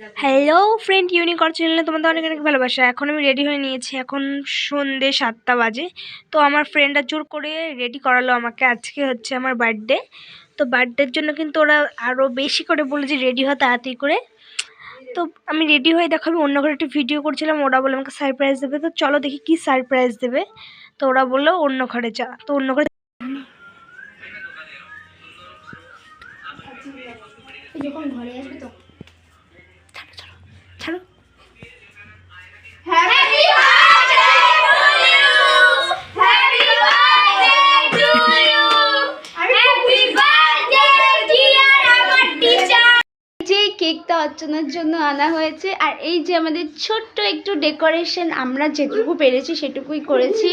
Hello friend ইউনিকর চ্যানেলে তোমাদের অনেক অনেক ভালোবাসা। এখন আমি রেডি হয়ে নিয়েছি, এখন সন্ধে সাতটা বাজে। তো আমার ফ্রেন্ডরা জোর করে রেডি করালো আমাকে। আজকে হচ্ছে আমার বার্থডে তো বার্থডের জন্য কিন্তু ওরা আরও বেশি করে বলে যে রেডি হয় তাড়াতাড়ি করে। তো আমি রেডি হয়ে দেখো, আমি অন্য ঘরে একটু ভিডিও করছিলাম, ওরা বলে আমাকে সারপ্রাইজ দেবে। তো চলো দেখি কি সারপ্রাইজ দেবে। তো ওরা বলল অন্য ঘরে যা তো অন্য ঘরে যখন ঘরে আসবে এই যে আমাদের ছোট্ট একটু ডেকোরেশন আমরা যেটুকু পেরেছি সেটুকুই করেছি।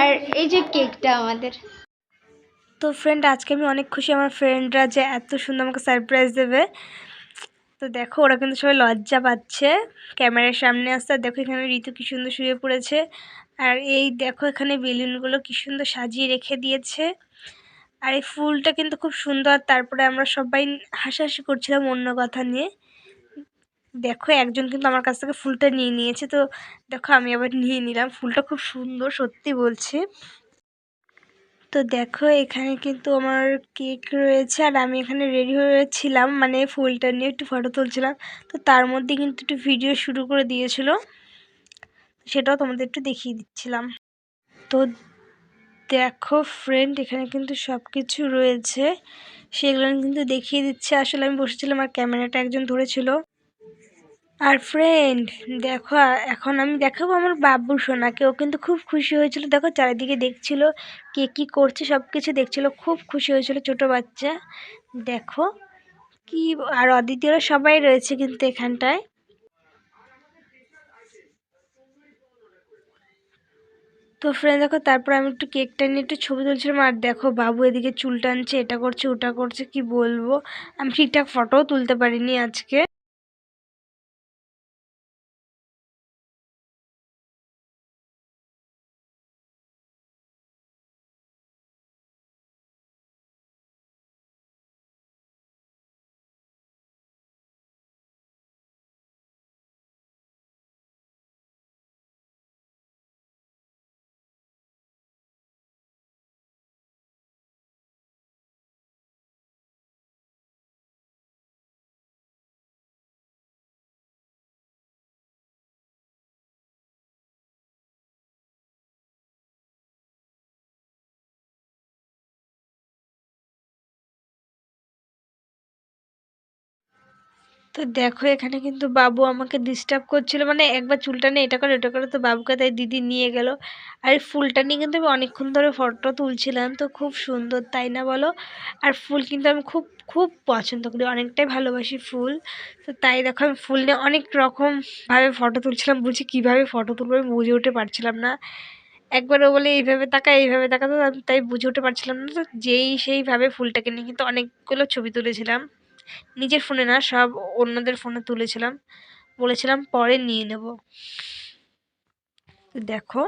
আর এই যে কেকটা আমাদের। তো ফ্রেন্ড আজকে আমি অনেক খুশি আমার ফ্রেন্ডরা যে এত সুন্দর আমাকে সারপ্রাইজ দেবে। তো দেখো, ওরা কিন্তু সবাই লজ্জা পাচ্ছে। ক্যামেরার সামনে আসতে, আর দেখো এখানে ঋতু কি সুন্দর শুয়ে পড়েছে। আর এই দেখো এখানে বেলুনগুলো কি সুন্দর সাজিয়ে রেখে দিয়েছে। আর এই ফুলটা কিন্তু খুব সুন্দর। তারপরে আমরা সবাই হাসাহাসি করছিলাম অন্য কথা নিয়ে। দেখো, একজন কিন্তু আমার কাছ থেকে ফুলটা নিয়ে নিয়েছে, তো দেখো, আমি আবার নিয়ে নিলাম। ফুলটা খুব সুন্দর, সত্যি বলছে। তো দেখো, এখানে কিন্তু আমার কেক রয়েছে, আর আমি এখানে রেডি হয়েছিলাম মানে ফুলটা নিয়ে একটু ফটো তুলছিলাম। তো তার মধ্যে কিন্তু একটু ভিডিও শুরু করে দিয়েছিল, সেটাও তোমাদের একটু দেখিয়ে দিচ্ছিলাম। তো দেখো ফ্রেন্ড এখানে কিন্তু সব কিছু রয়েছে, সেগুলো কিন্তু দেখিয়ে দিচ্ছে। আসলে আমি বসেছিলাম আর ক্যামেরাটা একজন ধরেছিল। আর ফ্রেন্ড দেখো, এখন আমি দেখাবো আমার বাবু সোনাকে। ও কিন্তু খুব খুশি হয়েছিল। দেখো, চারিদিকে দেখছিল কে কী করছে সব কিছু দেখছিল। খুব খুশি হয়েছিল ছোট বাচ্চা। দেখো, কি, আর অদিতিরা সবাই রয়েছে কিন্তু এখানটায়। তো ফ্রেন্ড দেখো, তারপর আমি একটু কেকটা নিয়ে একটু ছবি তুলছিলাম। আর দেখো, বাবু এদিকে চুল টানছে, এটা করছে, ওটা করছে, কি বলব? আমি ঠিকঠাক ফটোও তুলতে পারিনি আজকে। তো দেখো এখানে কিন্তু বাবু আমাকে ডিস্টার্ব করছিল। মানে একবার চুলটা নিয়ে এটা করে, ওটা করে। তো বাবুকে তাই দিদি নিয়ে গেল। আর ফুলটা নিয়ে কিন্তু আমি অনেকক্ষণ ধরে ফটো তুলছিলাম। তো খুব সুন্দর, তাই না বলো? আর ফুল কিন্তু আমি খুব খুব পছন্দ করি। অনেকটাই ভালোবাসি ফুল। তো তাই দেখো আমি ফুল নিয়ে অনেক রকমভাবে ফটো তুলছিলাম। বুঝি কীভাবে ফটো তুলবো আমি বুঝে উঠে পারছিলাম না। একবার ও বলে, এইভাবে তাকা এইভাবে তাকা। তো আমি তাই বুঝে উঠতে পারছিলাম না। তো যেই সেইভাবে ফুলটাকে নিয়ে কিন্তু অনেকগুলো ছবি তুলেছিলাম। নিজের ফোনে না, সব অন্যদের ফোনে তুলেছিলাম। বলেছিলাম পরে নিয়ে নেব। দেখো।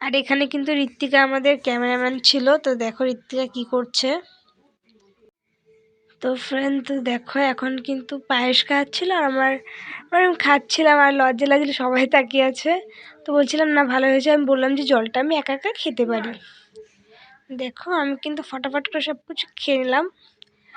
আর এখানে কিন্তু ঋত্বিকা আমাদের ক্যামেরাম্যান ছিল, তো দেখো ঋত্বিকা কি করছে। তো ফ্রেন্ড তো দেখো এখন কিন্তু পায়েস খাচ্ছিল আর আমার মানে আমি খাচ্ছিলাম আর লজ্জা লাগছিল, সবাই তাকিয়ে আছে। তো বলছিলাম, না, ভালো হয়েছে। আমি বললাম যে, জলটা আমি একা একা খেতে পারি। দেখো, আমি কিন্তু ফটাফট করে সব কিছু খেয়ে নিলাম।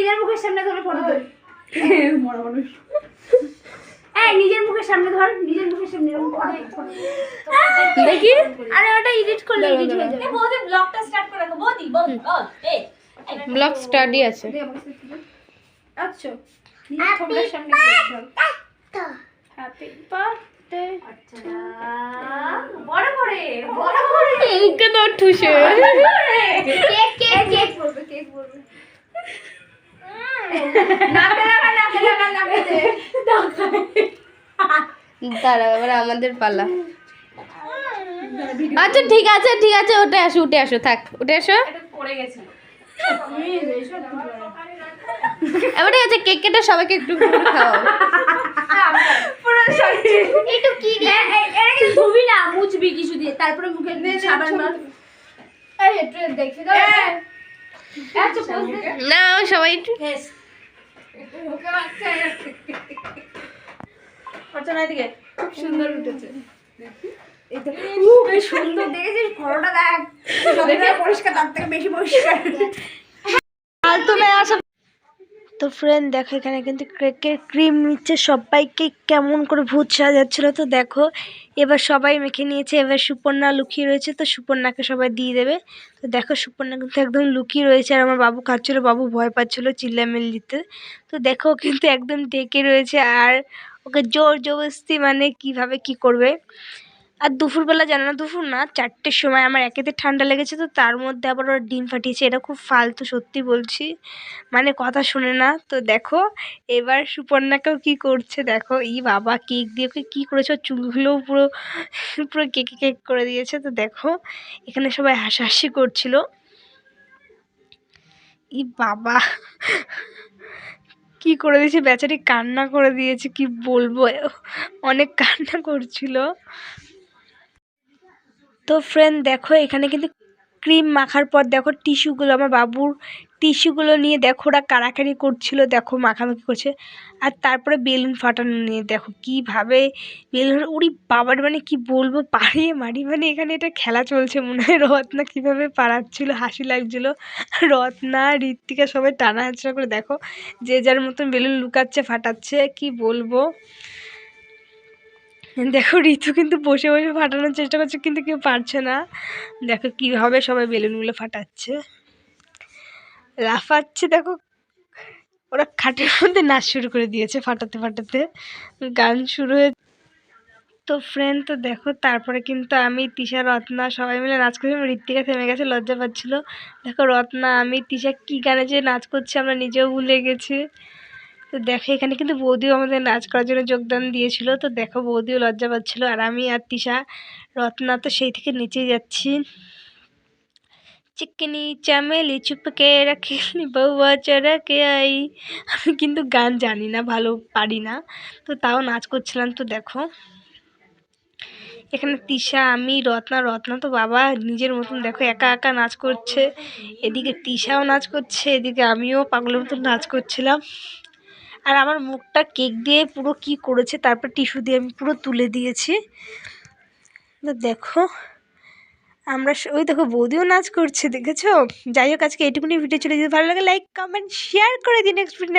নিজের মুখের সামনে ধরে ফটো ধর এই নিজের মুখের সামনে ধর নিজের মুখের সামনে দেখি? আরে ওটা এডিট করলে এডিট হয়ে যাবে। বৌদি ব্লগটা স্টার্ট করে রাখো বৌদি বৌদি বল এই ব্লগ স্টাডি আছে। আচ্ছা। নিজের ঠোঁটের সামনে হ্যাপি বার্থডে বড় করে বড় করে। মুখে তো ঠুসে। কেক কেক কেক বলবে কেক বলবে। দাঁড়াও এবার আমাদের পালা। আচ্ছা ঠিক আছে ঠিক আছে উঠে আসো উঠে আসো থাক উঠে আসো। পড়ে গেছিল এবার আছে কেক কেটে সবাইকে একটু খাওয়াও। একটু কি দিয়ে? এটা কিন্তু ধুবি না মুছবি কিছু দিয়ে তারপরে মুখে সাবান মার। দেখে দাও আচ্ছা না সবাই একটু। অর্চনা এদিকে সুন্দর উঠেছে। বেশ সুন্দর। দেখেছিস ফটোটা দেখ? পরিষ্কার তার থেকে বেশি পরিষ্কার। তো ফ্রেন্ড দেখো এখানে কিন্তু কেকের ক্রিম নিচ্ছে। সবাইকে কেমন করে ভূত সাজাচ্ছিল তো দেখো। এবার সবাই মেখে নিয়েছে। এবার সুপর্ণা লুকিয়ে রয়েছে তো সুপর্ণাকে সবাই দিয়ে দেবে। তো দেখো সুপর্ণা কিন্তু একদম লুকিয়ে রয়েছে আর আমার বাবু খাচ্ছিল। বাবু ভয় পাচ্ছিল চিল্লামিল দিতে। তো দেখো কিন্তু একদম ডেকে রয়েছে আর ওকে জোর জবরদস্তি মানে কীভাবে কি করবে? আর দুপুরবেলা জানো না, দুপুর না, চারটের সময় আমার একেতে ঠান্ডা লেগেছে তো তার মধ্যে আবার ওরা ডিম ফাটিয়েছে, এটা খুব ফালতু সত্যি বলছি। মানে কথা শুনে না, তো দেখো, এবার সুপর্ণাকেও কি করছে দেখো, ই বাবা কেক দিয়ে ওকে কী করেছে চুলগুলোও পুরো পুরো কেকে কেক করে দিয়েছে, তো দেখো, এখানে সবাই হাসাহাসি করছিল। ই বাবা, কি করে দিয়েছে, বেচারি কান্না করে দিয়েছে, কি বলব, অনেক কান্না করছিল। তো ফ্রেন্ড দেখো, এখানে কিন্তু ক্রিম মাখার পর দেখো টিস্যুগুলো আমার বাবুর টিস্যুগুলো নিয়ে দেখো ওরা কাড়াকাড়ি করছিল, দেখো মাখামাখি করছে। আর তারপরে বেলুন ফাটানো নিয়ে দেখো কীভাবে বেলুন, উড়ি বাবার মানে কি বলব, পাড়িয়ে মারি মানে এখানে এটা খেলা চলছে মনে হয়, রত্না কীভাবে পাড়াচ্ছিল, হাসি লাগছিল। রত্না, ঋত্বিকা সবাই টানা হাঁচড়া করে দেখো, যে যার মতন বেলুন লুকাচ্ছে, ফাটাচ্ছে, কি বলব। দেখো, ঋতু কিন্তু বসে বসে ফাটানোর চেষ্টা করছে, কিন্তু কেউ পারছে না। দেখো কীভাবে সবাই বেলুনগুলো ফাটাচ্ছে। লাফাচ্ছে, দেখো, ওরা খাটের মধ্যে নাচ শুরু করে দিয়েছে ফাটাতে ফাটাতে। গান শুরু হয়ে তো ফ্রেন্ড তো দেখো, তারপরে কিন্তু আমি, তিশা, রত্না সবাই মিলে নাচ করছিলাম ঋত্বিকা থেমে গেছে, লজ্জা পাচ্ছিলো। দেখো, রত্না, আমি, তিশা, কী গানে যে নাচ করছি আমরা নিজেও ভুলে গেছি। তো দেখো, এখানে কিন্তু বৌদিও আমাদের নাচ করার জন্য যোগদান দিয়েছিল। তো দেখো, বৌদিও লজ্জা পাচ্ছিলো। আর আমি আর তিশা, রত্না তো সেই থেকে নিচেই যাচ্ছি। চিকনি চামেলি চুপকে রাখিনি বউয়া চড়াকে আই। আমি কিন্তু গান জানি না, ভালো পারি না। তো তাও নাচ করছিলাম। তো দেখো, এখানে তিশা, আমি, রত্না রত্না তো বাবা নিজের মতন দেখো, একা একা নাচ করছে। এদিকে তিশাও নাচ করছে, এদিকে আমিও পাগলের মতন নাচ করছিলাম। আর আমার মুখটা কেক দিয়ে পুরো কি করেছে, তারপর টিস্যু দিয়ে আমি পুরো তুলে দিয়েছি। দেখো, আমরা ওই দেখো, বৌদিও নাচ করছে, দেখেছ? যাই হোক, আজকে এটুকুনি ভিডিও চলে যদি ভালো লাগে লাইক কমেন্ট শেয়ার করে দিন নেক্সট